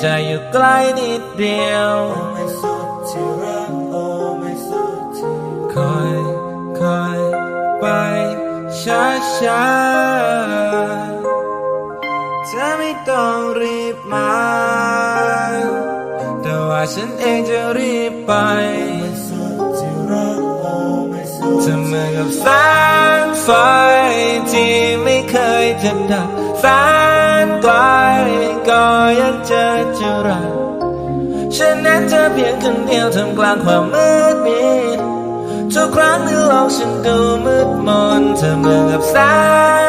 ใจอยู่ใกล้นิดเดียวคอยคอยไปช้าช้าเธอไม่ต้องรีบมา แต่ว่าฉันเองจะรีบไปเธอเหมือนกับแสงไฟที่ไม่เคยจะดับแสนไกล ก็ยังเจอจะรักฉันนั้นเธอเพียงคนเดียวท่ามกลางความมืดมิดทุกครั้งที่โลกฉันดูมืดมนเธอเหมือนกับแส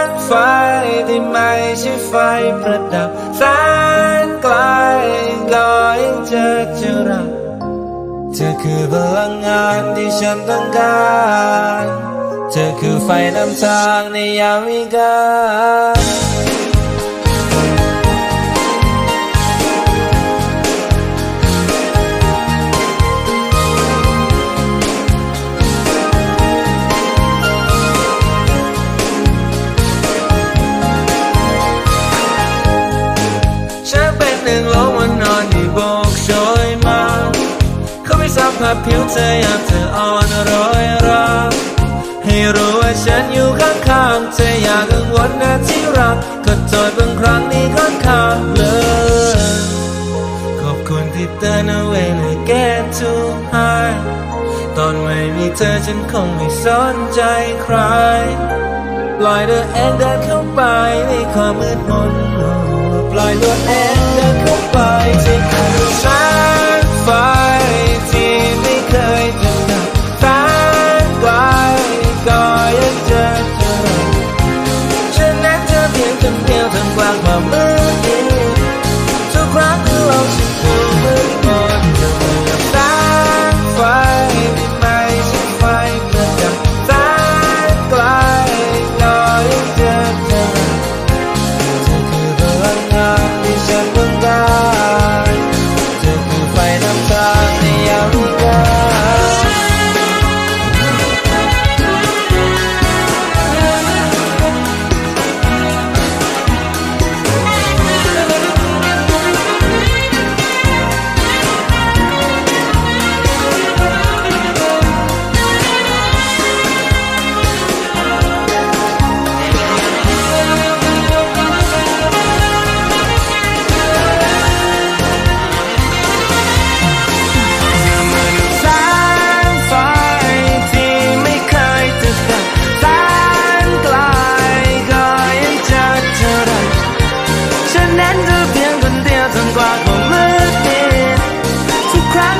งไฟที่ไม่ใช่ไฟประดับแสนไกลก็ยังเจอจะรักเธอคือพลังงานที่ฉันต้องการเธอคือไฟนำทางในยามวิกาล สัมผัสผิวเธอยามเธออ่อนร้อยราให้รู้ว่าฉันอยู่ข้างๆเธออย่ากังวลนะที่รักก็โทษบางครั้งนี้ค่อนข้างเลยขอบคุณที่เตือนเอาไว้ในแก้ทุกหายตอนไม่มีเธอฉันคงไม่สนใจใครปล่อยตัวเองเดินเข้าไปในความมืดมนปล่อยตัวเองเดินเข้าไปที่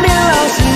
年老时